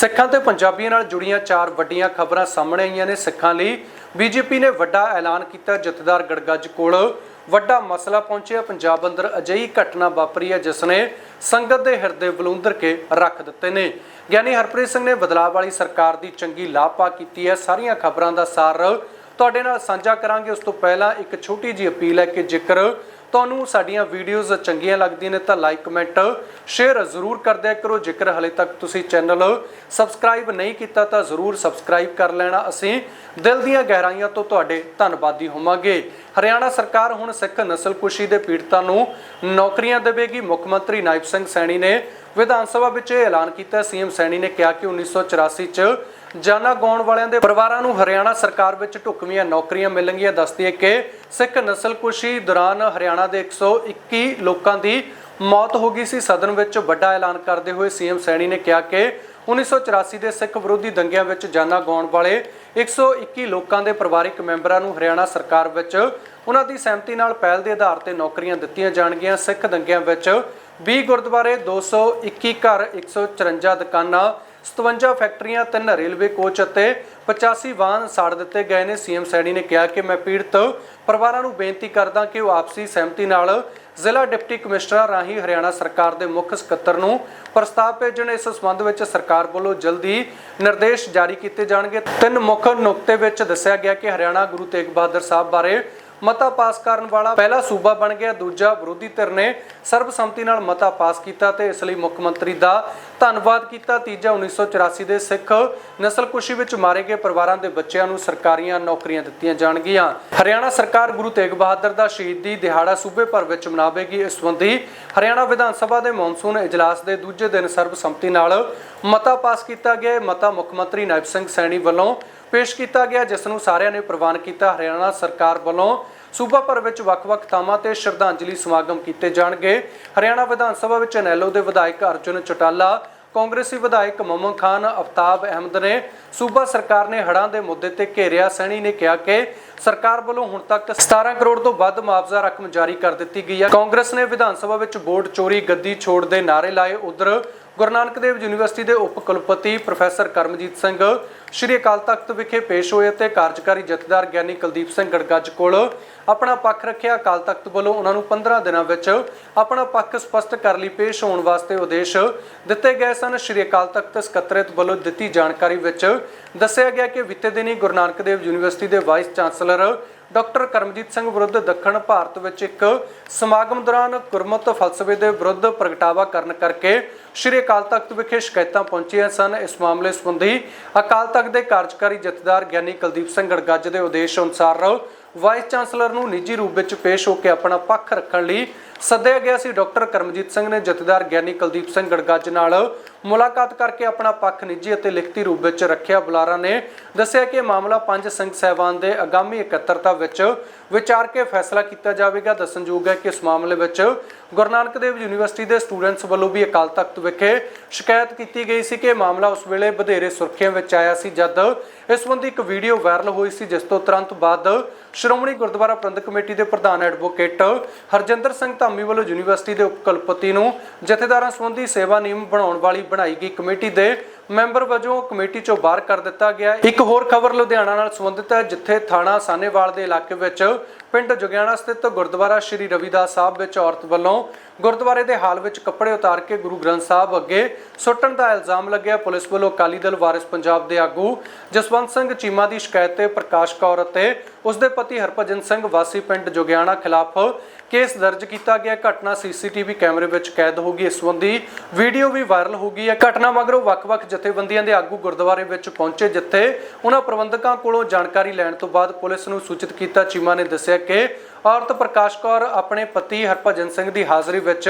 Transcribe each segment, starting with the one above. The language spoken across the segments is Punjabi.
ਸਿੱਖਾਂ ਤੇ ਪੰਜਾਬੀਆਂ ਨਾਲ ਜੁੜੀਆਂ ਚਾਰ ਵੱਡੀਆਂ ਖਬਰਾਂ ਸਾਹਮਣੇ ਆਈਆਂ ਨੇ ਸਿੱਖਾਂ ਲਈ। ਬੀਜੇਪੀ ਨੇ ਵੱਡਾ ਐਲਾਨ ਕੀਤਾ ਜਥੇਦਾਰ ਗੜਗੱਜ ਕੋਲ। ਵੱਡਾ ਮਸਲਾ ਪਹੁੰਚਿਆ, ਪੰਜਾਬ ਅੰਦਰ ਅਜਿਹੀ ਘਟਨਾ ਵਾਪਰੀ ਹੈ ਜਿਸ ਨੇ ਸੰਗਤ ਦੇ ਹਿਰਦੇ ਬਲੂੰਦਰ ਕੇ ਰੱਖ ਦਿੱਤੇ ਨੇ। ਗਿਆਨੀ ਹਰਪ੍ਰੀਤ ਸਿੰਘ ਨੇ ਬਦਲਾਅ ਵਾਲੀ ਸਰਕਾਰ ਦੀ ਚੰਗੀ ਲਾਪਾ ਕੀਤੀ ਹੈ। ਸਾਰੀਆਂ ਖਬਰਾਂ ਦਾ ਸਾਰ ਤੁਹਾਡੇ ਨਾਲ ਸਾਂਝਾ ਕਰਾਂਗੇ। ਉਸ ਤੋਂ ਪਹਿਲਾਂ ਇੱਕ ਛੋਟੀ ਜਿਹੀ ਅਪੀਲ ਹੈ ਕਿ ਜੇਕਰ ਤੁਹਾਨੂੰ ਸਾਡੀਆਂ ਵੀਡੀਓਜ਼ ਚੰਗੀਆਂ ਲੱਗਦੀਆਂ ਨੇ ਤਾਂ ਲਾਈਕ ਕਮੈਂਟ ਸ਼ੇਅਰ ਜ਼ਰੂਰ ਕਰਦਿਆ ਕਰੋ। ਜੇਕਰ ਹਲੇ ਤੱਕ ਤੁਸੀਂ ਚੈਨਲ ਸਬਸਕ੍ਰਾਈਬ ਨਹੀਂ ਕੀਤਾ ਤਾਂ ਜ਼ਰੂਰ ਸਬਸਕ੍ਰਾਈਬ ਕਰ ਲੈਣਾ। ਅਸੀਂ ਦਿਲ ਦੀਆਂ ਗਹਿਰਾਈਆਂ ਤੋਂ ਤੁਹਾਡੇ ਧੰਨਵਾਦੀ ਹੋਵਾਂਗੇ। ਹਰਿਆਣਾ ਸਰਕਾਰ ਹੁਣ ਸਿੱਖ ਨਸਲਕੁਸ਼ੀ ਦੇ ਪੀੜਤਾਂ ਨੂੰ ਨੌਕਰੀਆਂ ਦੇਵੇਗੀ। ਮੁੱਖ ਮੰਤਰੀ ਨਾਇਬ ਸਿੰਘ ਸੈਣੀ ਨੇ ਵਿਧਾਨ ਸਭਾ ਵਿੱਚ ਇਹ ਐਲਾਨ ਕੀਤਾ। ਸੀਐਮ ਸੈਣੀ ਨੇ ਕਿਹਾ ਕਿ 1984 ਚ ਜਾਨਾਂ ਗਾਉਣ ਵਾਲਿਆਂ ਦੇ ਪਰਿਵਾਰਾਂ ਨੂੰ ਹਰਿਆਣਾ ਸਰਕਾਰ ਵਿੱਚ ਢੁਕਵੀਆਂ ਨੌਕਰੀਆਂ ਮਿਲਣਗੀਆਂ। ਦੱਸਦੀ ਹੈ ਕਿ ਸਿੱਖ ਨਸਲਕੁਸ਼ੀ ਦੌਰਾਨ ਹਰਿਆਣਾ ਦੇ 121 ਲੋਕਾਂ ਦੀ ਮੌਤ ਹੋ ਗਈ ਸੀ। ਸਦਨ ਵਿੱਚ ਵੱਡਾ ਐਲਾਨ ਕਰਦੇ ਹੋਏ ਸੀਐਮ ਸੈਣੀ ਨੇ ਕਿਹਾ ਕਿ 1984 ਦੇ ਸਿੱਖ ਵਿਰੋਧੀ ਦੰਗਿਆਂ ਵਿੱਚ ਜਾਨਾਂ ਗਾਉਣ ਵਾਲੇ 121 ਲੋਕਾਂ ਦੇ ਪਰਿਵਾਰਕ ਮੈਂਬਰਾਂ ਨੂੰ ਹਰਿਆਣਾ ਸਰਕਾਰ ਵਿੱਚ ਉਹਨਾਂ ਦੀ ਸਹਿਮਤੀ ਨਾਲ ਪਹਿਲ ਦੇ ਆਧਾਰ ਤੇ ਨੌਕਰੀਆਂ ਦਿੱਤੀਆਂ ਜਾਣਗੀਆਂ। ਸਿੱਖ ਦੰਗਿਆਂ ਵਿੱਚ 20 ਗੁਰਦੁਆਰੇ 221 ਘਰ 154 ਦੁਕਾਨਾਂ 57 ਫੈਕਟਰੀਆਂ, ਤਿੰਨ ਰੇਲਵੇ ਕੋਚ ਅਤੇ 85 ਵਾਹਨ ਸਾੜ ਦਿੱਤੇ ਗਏ ਨੇ। ਸੀਐਮ ਸੈਣੀ ਨੇ ਕਿਹਾ ਕਿ ਮੈਂ ਪੀੜਤ ਪਰਿਵਾਰਾਂ ਨੂੰ ਬੇਨਤੀ ਕਰਦਾ ਕਿ ਉਹ ਆਪਸੀ ਸਹਿਮਤੀ ਨਾਲ ਜ਼ਿਲ੍ਹਾ ਡਿਪਟੀ ਕਮਿਸ਼ਨਰ ਰਾਹੀਂ ਹਰਿਆਣਾ ਸਰਕਾਰ ਦੇ ਮੁੱਖ ਸਕੱਤਰ ਨੂੰ ਪ੍ਰਸਤਾਵ ਭੇਜਣ। ਇਸ ਸੰਬੰਧ ਵਿੱਚ ਸਰਕਾਰ ਵੱਲੋਂ ਜਲਦੀ ਨਿਰਦੇਸ਼ ਜਾਰੀ ਕੀਤੇ ਜਾਣਗੇ। ਤਿੰਨ ਮੁੱਖ ਨੁਕਤੇ ਵਿੱਚ ਦੱਸਿਆ ਗਿਆ ਕਿ ਹਰਿਆਣਾ ਗੁਰੂ ਤੇਗ ਬਹਾਦਰ ਸਾਹਿਬ ਬਾਰੇ ਮਤਾ ਪਾਸ ਕਰਨ ਵਾਲਾ ਪਹਿਲਾ ਸੂਬਾ ਬਣ ਗਿਆ, ਦੂਜਾ ਵਿਰੋਧੀ ਧਿਰ ਨੇ ਸਰਬਸੰਮਤੀ ਨਾਲ ਮਤਾ ਪਾਸ ਕੀਤਾ ਤੇ ਇਸ ਲਈ ਮੁੱਖ ਮੰਤਰੀ ਦਾ ਧੰਨਵਾਦ ਕੀਤਾ। ਤੀਜਾ 1984 ਦੇ ਸਿੱਖ ਨਸਲਕੁਸ਼ੀ ਵਿੱਚ ਮਾਰੇ ਗਏ ਪਰਿਵਾਰਾਂ ਦੇ ਬੱਚਿਆਂ ਨੂੰ ਸਰਕਾਰੀਆਂ ਨੌਕਰੀਆਂ ਦਿੱਤੀਆਂ ਜਾਣਗੀਆਂ। ਹਰਿਆਣਾ ਸਰਕਾਰ ਗੁਰੂ ਤੇਗ ਬਹਾਦਰ ਦਾ ਸ਼ਹੀਦੀ ਦਿਹਾੜਾ ਸੂਬੇ ਭਰ ਵਿੱਚ ਮਨਾਵੇਗੀ। ਇਸ ਸੰਬੰਧੀ ਹਰਿਆਣਾ ਵਿਧਾਨ ਸਭਾ ਦੇ ਮੌਨਸੂਨ ਇਜਲਾਸ ਦੇ ਦੂਜੇ ਦਿਨ ਸਰਬਸੰਮਤੀ ਨਾਲ ਮਤਾ ਪਾਸ ਕੀਤਾ ਗਿਆ। ਮਤਾ ਮੁੱਖ ਮੰਤਰੀ ਨਾਇਬ ਸਿੰਘ ਸੈਣੀ ਵੱਲੋਂ ਪੇਸ਼ ਕੀਤਾ ਗਿਆ, ਜਿਸ ਨੂੰ ਸਾਰਿਆਂ ਨੇ ਪ੍ਰਵਾਨ ਕੀਤਾ। ਹਰਿਆਣਾ ਸਰਕਾਰ ਵੱਲੋਂ ਸੂਬਾ ਭਰ ਵਿੱਚ ਵੱਖ-ਵੱਖ ਥਾਵਾਂ ਤੇ ਸ਼ਰਧਾਂਜਲੀ ਸਮਾਗਮ ਕੀਤੇ ਜਾਣਗੇ। ਹਰਿਆਣਾ ਵਿਧਾਨ ਸਭਾ ਵਿੱਚ ਨੈਲੋ ਦੇ ਵਿਧਾਇਕ ਅਰਜੁਨ ਚਟਾਲਾ, ਕਾਂਗਰਸੀ ਵਿਧਾਇਕ ਮਮਨ ਖਾਨ, ਅਫਤਾਬ ਅਹਿਮਦ ਨੇ, ਸੂਬਾ ਸਰਕਾਰ ਨੇ ਹੜ੍ਹਾਂ ਦੇ ਮੁੱਦੇ ਤੇ ਘੇਰਿਆ, ਸੈਣੀ ਨੇ ਕਿਹਾ ਕਿ ਸਰਕਾਰ ਵੱਲੋਂ ਹੁਣ ਤੱਕ 17 ਕਰੋੜ ਤੋਂ ਵੱਧ ਮੁਆਵਜ਼ਾ ਰਕਮ ਜਾਰੀ ਕਰ ਦਿੱਤੀ ਗਈ ਹੈ। ਕਾਂਗਰਸ ਨੇ ਵਿਧਾਨ ਸਭਾ ਵਿੱਚ ਵੋਟ ਚੋਰੀ ਗੱਦੀ ਛੋੜ ਦੇ ਨਾਅਰੇ ਲਾਏ। ਉਧਰ ਗੁਰੂ ਨਾਨਕ ਦੇਵ ਯੂਨੀਵਰਸਿਟੀ ਦੇ ਉਪ ਕੁਲਪਤੀ ਪ੍ਰੋਫੈਸਰ ਕਰਮਜੀਤ ਸਿੰਘ ਸ਼੍ਰੀ ਅਕਾਲ ਤਖਤ ਵਿਖੇ ਪੇਸ਼ ਹੋਏ ਅਤੇ ਕਾਰਜਕਾਰੀ ਜਥੇਦਾਰ ਗਿਆਨੀ ਕੁਲਦੀਪ ਸਿੰਘ ਗੜਗੱਜ ਕੋਲ ਆਪਣਾ ਪੱਖ ਰੱਖਿਆ। ਅਕਾਲ ਤਖਤ ਵੱਲੋਂ ਉਹਨਾਂ ਨੂੰ 15 ਦਿਨਾਂ ਵਿੱਚ ਆਪਣਾ ਪੱਖ ਸਪਸ਼ਟ ਕਰ ਲਈ ਪੇਸ਼ ਹੋਣ ਵਾਸਤੇ ਉਦੇਸ਼ ਦਿੱਤੇ ਗਏ ਸਨ। ਸ਼੍ਰੀ ਅਕਾਲ ਤਖਤ ਸਕੱਤਰੇਤ ਵੱਲੋਂ ਦਿੱਤੀ ਜਾਣਕਾਰੀ ਵਿੱਚ ਦੱਸਿਆ ਗਿਆ ਕਿ ਬੀਤੇ ਦਿਨੀ ਗੁਰੂ ਨਾਨਕ ਦੇਵ ਯੂਨੀਵਰਸਿਟੀ ਦੇ vice chancellor doctor Karamjit Singh ਵਿਰੁੱਧ ਦੱਖਣ ਭਾਰਤ ਵਿੱਚ ਇੱਕ ਸਮਾਗਮ ਦੌਰਾਨ ਗੁਰਮਤ ਫਲਸਫੇ ਦੇ ਵਿਰੁੱਧ ਪ੍ਰਗਟਾਵਾ ਕਰਨ ਕਰਕੇ ਸ਼੍ਰੀ ਅਕਾਲ ਤਖਤ ਵਿਖੇ ਸ਼ਿਕਾਇਤਾਂ ਪਹੁੰਚੀਆਂ ਸਨ। ਇਸ ਮਾਮਲੇ ਸੰਬੰਧੀ ਅਕਾਲ ਤਖਤ ਦੇ ਕਾਰਜਕਾਰੀ ਜਥੇਦਾਰ ਗਿਆਨੀ ਕੁਲਦੀਪ ਸਿੰਘ ਗੜਗੱਜ ਦੇ ਉਦੇਸ਼ ਅਨੁਸਾਰ ਵਾਈਸ ਚਾਂਸਲਰ ਨੂੰ ਨਿੱਜੀ ਰੂਪ ਵਿੱਚ ਪੇਸ਼ ਹੋ ਕੇ ਆਪਣਾ ਪੱਖ ਰੱਖਣ ਲਈ ਸੱਦਿਆ ਗਿਆ ਸੀ ਡਾਕਟਰ ਕਰਮਜੀਤ ਸਿੰਘ ਨੇ ਜਥੇਦਾਰ ਗਿਆਨੀ ਕੁਲਦੀਪ ਸਿੰਘ ਗੜਗੱਜ ਨਾਲ ਮੁਲਾਕਾਤ ਕਰਕੇ ਆਪਣਾ ਪੱਖ ਨਿੱਜੀ ਅਤੇ ਲਿਖਤੀ ਰੂਪ ਵਿੱਚ ਰੱਖਿਆ। ਬੁਲਾਰਾ ਨੇ ਦੱਸਿਆ ਕਿ ਮਾਮਲਾ ਪੰਜ ਸਿੰਘ ਸਹਿਬਾਨ ਦੇ ਆਗਾਮੀ ਇਕੱਤਰਤਾ ਵਿੱਚ ਵਿਚਾਰ ਕੇ ਫੈਸਲਾ ਕੀਤਾ ਜਾਵੇਗਾ। ਦੱਸਣਯੋਗ ਹੈ ਕਿ ਇਸ ਮਾਮਲੇ ਵਿੱਚ ਗੁਰੂ ਨਾਨਕ ਦੇਵ ਯੂਨੀਵਰਸਿਟੀ ਦੇ ਸਟੂਡੈਂਟਸ ਵੱਲੋਂ ਵੀ ਅਕਾਲ ਤਖਤ ਵਿਖੇ ਸ਼ਿਕਾਇਤ ਕੀਤੀ ਗਈ ਸੀ ਕਿ ਮਾਮਲਾ ਉਸ ਵੇਲੇ ਵਧੇਰੇ ਸੁਰਖੀਆਂ ਵਿੱਚ ਆਇਆ ਸੀ, ਜਦ ਇਸ ਸੰਬੰਧੀ ਇੱਕ ਵੀਡੀਓ ਵਾਇਰਲ ਹੋਈ ਸੀ, ਜਿਸ ਤੋਂ ਤੁਰੰਤ ਬਾਅਦ ਸ਼੍ਰੋਮਣੀ ਗੁਰਦੁਆਰਾ ਪ੍ਰਬੰਧਕ ਕਮੇਟੀ ਦੇ ਪ੍ਰਧਾਨ ਐਡਵੋਕੇਟ ਹਰਜਿੰਦਰ ਸਿੰਘ ਧਾਮੀ ਵੱਲੋਂ ਯੂਨੀਵਰਸਿਟੀ ਦੇ ਉਪ ਕੁਲਪਤੀ ਨੂੰ ਜਥੇਦਾਰਾਂ ਸੰਬੰਧੀ ਸੇਵਾ ਨਿਯਮ ਬਣਾਉਣ ਵਾਲੀ ਬਣਾਈ ਗਈ ਕਮੇਟੀ ਦੇ ਮੈਂਬਰ ਵਜੋਂ ਕਮੇਟੀ ਚੋਂ ਬਾਹਰ ਕਰ ਦਿੱਤਾ ਗਿਆ। ਇੱਕ ਹੋਰ ਖਬਰ ਲੁਧਿਆਣਾ ਨਾਲ ਸੰਬੰਧਿਤ ਹੈ, ਜਿੱਥੇ ਥਾਣਾ ਸਾਨੇਵਾਲ ਦੇ ਇਲਾਕੇ ਵਿੱਚ ਪਿੰਡ ਜੁਗਿਆਣਾ ਸਥਿਤ ਗੁਰਦੁਆਰਾ ਸ਼੍ਰੀ ਰਵਿਦਾਸ ਸਾਹਿਬ ਵਿੱਚ ਔਰਤ ਵੱਲੋਂ ਗੁਰਦੁਆਰੇ ਦੇ ਹਾਲ ਵਿੱਚ ਕੱਪੜੇ ਉਤਾਰ ਕੇ ਗੁਰੂ ਗ੍ਰੰਥ ਸਾਹਿਬ ਅੱਗੇ ਸੁੱਟਣ ਦਾ ਇਲਜ਼ਾਮ ਲੱਗਿਆ। ਪੁਲਿਸ ਵੱਲੋਂ ਅਕਾਲੀ ਦਲ ਵਾਰਿਸ ਪੰਜਾਬ ਦੇ ਆਗੂ ਜਸਵੰਤ ਸਿੰਘ ਚੀਮਾ ਦੀ ਸ਼ਿਕਾਇਤ ਤੇ ਪ੍ਰਕਾਸ਼ ਕੌਰ ਅਤੇ ਉਸ ਦੇ ਪਤੀ ਹਰਭਜਨ ਸਿੰਘ ਵਾਸੀ ਪਿੰਡ ਜੁਗਿਆਣਾ ਖਿਲਾਫ ਕੇਸ ਦਰਜ ਕੀਤਾ ਗਿਆ। ਘਟਨਾ ਸੀਸੀਟੀਵੀ ਕੈਮਰੇ ਵਿੱਚ ਕੈਦ ਹੋ ਗਈ। ਇਸ ਸੰਬੰਧੀ ਵੀਡੀਓ ਵੀ ਵਾਇਰਲ ਹੋ ਗਈ ਹੈ। ਘਟਨਾ ਮਗਰੋਂ ਵੱਖ-ਵੱਖ ਜਥੇਬੰਦੀਆਂ ਦੇ ਆਗੂ ਗੁਰਦੁਆਰੇ ਵਿੱਚ ਪਹੁੰਚੇ, ਜਿੱਥੇ ਉਹਨਾਂ ਪ੍ਰਬੰਧਕਾਂ ਕੋਲੋਂ ਜਾਣਕਾਰੀ ਲੈਣ ਤੋਂ ਬਾਅਦ ਪੁਲਿਸ ਨੂੰ ਸੂਚਿਤ ਕੀਤਾ। ਚੀਮਾ ਨੇ ਦੱਸਿਆ ਕਿ ਔਰਤ ਪ੍ਰਕਾਸ਼ ਕੌਰ ਆਪਣੇ ਪਤੀ ਹਰਭਜਨ ਸਿੰਘ ਦੀ ਹਾਜ਼ਰੀ ਵਿੱਚ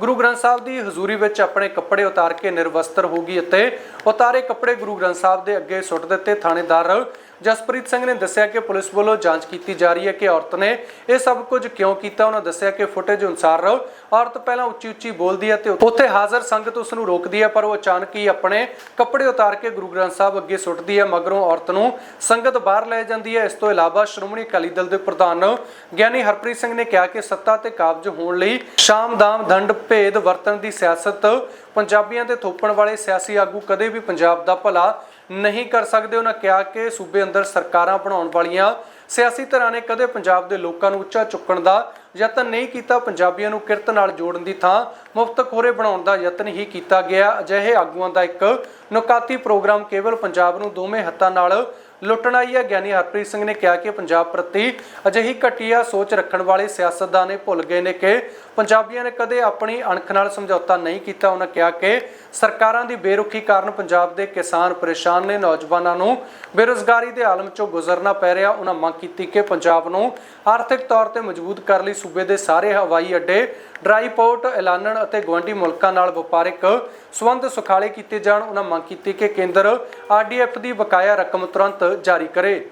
ਗੁਰੂ ਗ੍ਰੰਥ ਸਾਹਿਬ ਦੀ ਹਜ਼ੂਰੀ ਵਿੱਚ ਆਪਣੇ ਕੱਪੜੇ ਉਤਾਰ ਕੇ ਨਿਰਵਸਤਰ ਹੋ ਗਈ ਅਤੇ ਉਤਾਰੇ ਕੱਪੜੇ ਗੁਰੂ ਗ੍ਰੰਥ ਸਾਹਿਬ ਦੇ ਅੱਗੇ ਸੁੱਟ ਦਿੱਤੇ। ਥਾਣੇਦਾਰ ਜਸਪ੍ਰੀਤ ਸਿੰਘ ਨੇ ਦੱਸਿਆ ਕਿ ਪੁਲਿਸ ਵੱਲੋਂ ਜਾਂਚ ਕੀਤੀ ਜਾ ਰਹੀ ਹੈ ਕਿ ਔਰਤ ਨੇ ਇਹ ਸਭ ਕੁਝ ਕਿਉਂ ਕੀਤਾ। ਉਹਨਾਂ ਦੱਸਿਆ ਕਿ ਫੁਟੇਜ ਅਨੁਸਾਰ ਔਰਤ ਪਹਿਲਾਂ ਉੱਚੀ ਉੱਚੀ ਬੋਲਦੀ ਹੈ ਤੇ ਉੱਥੇ ਹਾਜ਼ਰ ਸੰਗਤ ਉਸ ਨੂੰ ਰੋਕਦੀ ਹੈ, ਪਰ ਉਹ ਅਚਾਨਕ ਹੀ ਆਪਣੇ ਕੱਪੜੇ ਉਤਾਰ ਕੇ ਗੁਰੂ ਗ੍ਰੰਥ ਸਾਹਿਬ ਅੱਗੇ ਸੁੱਟਦੀ ਹੈ। ਮਗਰੋਂ ਔਰਤ ਨੂੰ ਸੰਗਤ ਬਾਹਰ ਲੈ ਜਾਂਦੀ ਹੈ। ਇਸ ਤੋਂ ਇਲਾਵਾ ਸ਼੍ਰੋਮਣੀ ਅਕਾਲੀ ਦਲ ਦੇ ਪ੍ਰਧਾਨ ਗਿਆਨੀ ਹਰਪ੍ਰੀਤ ਸਿੰਘ ਨੇ ਕਿਹਾ ਕਿ ਸੱਤਾ ਤੇ ਕਾਬਜ ਹੋਣ ਲਈ ਸ਼ਾਮ ਦੰਡ ਭੇਦ ਵਰਤਣ ਦੀ ਸਿਆਸਤ ਪੰਜਾਬੀਆਂ ਤੇ ਥੋਪਣ ਵਾਲੇ ਸਿਆਸੀ ਆਗੂ ਕਦੇ ਵੀ ਪੰਜਾਬ ਦਾ ਭਲਾ ਨਹੀਂ ਕਰ ਸਕਦੇ। ਉਹਨਾਂ ਕਿਹਾ ਕਿ ਸੂਬੇ ਅੰਦਰ ਸਰਕਾਰਾਂ ਬਣਾਉਣ ਵਾਲੀਆਂ ਸਿਆਸੀ ਧਿਰਾਂ ਨੇ ਕਦੇ ਪੰਜਾਬ ਦੇ ਲੋਕਾਂ ਨੂੰ ਉੱਚਾ ਚੁੱਕਣ ਦਾ ਯਤਨ ਨਹੀਂ ਕੀਤਾ। ਪੰਜਾਬੀਆਂ ਨੂੰ ਕਿਰਤ ਨਾਲ ਜੋੜਨ ਦੀ ਥਾਂ ਮੁਫ਼ਤ ਖੋਰੇ ਬਣਾਉਣ ਦਾ ਯਤਨ ਹੀ ਕੀਤਾ ਗਿਆ। ਅਜਿਹੇ ਆਗੂਆਂ ਦਾ ਇੱਕ ਨੁਕਾਤੀ ਪ੍ਰੋਗਰਾਮ ਕੇਵਲ ਪੰਜਾਬ ਨੂੰ ਦੋਵੇਂ ਹੱਥਾਂ ਨਾਲ ਲੁੱਟਣਾ ਹੀ ਹੈ। ਗਿਆਨੀ ਹਰਪ੍ਰੀਤ ਸਿੰਘ ਨੇ ਕਿਹਾ ਕਿ ਪੰਜਾਬ ਪ੍ਰਤੀ ਅਜਿਹੀ ਘਟੀਆ ਸੋਚ ਰੱਖਣ ਵਾਲੇ ਸਿਆਸਤਦਾਨ ਭੁੱਲ ਗਏ ਨੇ ਕਿ ਪੰਜਾਬੀਆਂ ਨੇ ਕਦੇ ਆਪਣੀ ਅਣਖ ਨਾਲ ਸਮਝੌਤਾ ਨਹੀਂ ਕੀਤਾ। ਉਹਨਾਂ ਕਿਹਾ ਕਿ ਸਰਕਾਰਾਂ ਦੀ ਬੇਰੁਖੀ ਕਾਰਨ ਪੰਜਾਬ ਦੇ ਕਿਸਾਨ ਪਰੇਸ਼ਾਨ ਨੇ। ਨੌਜਵਾਨਾਂ ਨੂੰ ਬੇਰੁਜ਼ਗਾਰੀ ਦੇ ਆਲਮ ਚੋਂ ਗੁਜ਼ਰਨਾ ਪੈ ਰਿਹਾ। ਉਹਨਾਂ ਮੰਗ ਕੀਤੀ ਕਿ ਪੰਜਾਬ ਨੂੰ ਆਰਥਿਕ ਤੌਰ ਤੇ ਮਜ਼ਬੂਤ ਕਰਨ ਲਈ। ਸੂਬੇ ਦੇ ਸਾਰੇ ਹਵਾਈ ਅੱਡੇ, ਡਰਾਈ ਪੋਰਟ, ਐਲਾਨਣ ਅਤੇ ਗਵਾਂਢੀ ਮੁਲਕਾਂ ਨਾਲ ਵਪਾਰਿਕ ਸਬੰਧ ਸੁਖਾਲੇ ਕੀਤੇ ਜਾਣ, ਉਹਨਾਂ ਮੰਗ ਕੀਤੀ ਕਿ ਕੇਂਦਰ ਆਰਡੀਐਫ ਦੀ ਬਕਾਇਆ ਰਕਮ ਤੁਰੰਤ ਜਾਰੀ ਕਰੇ।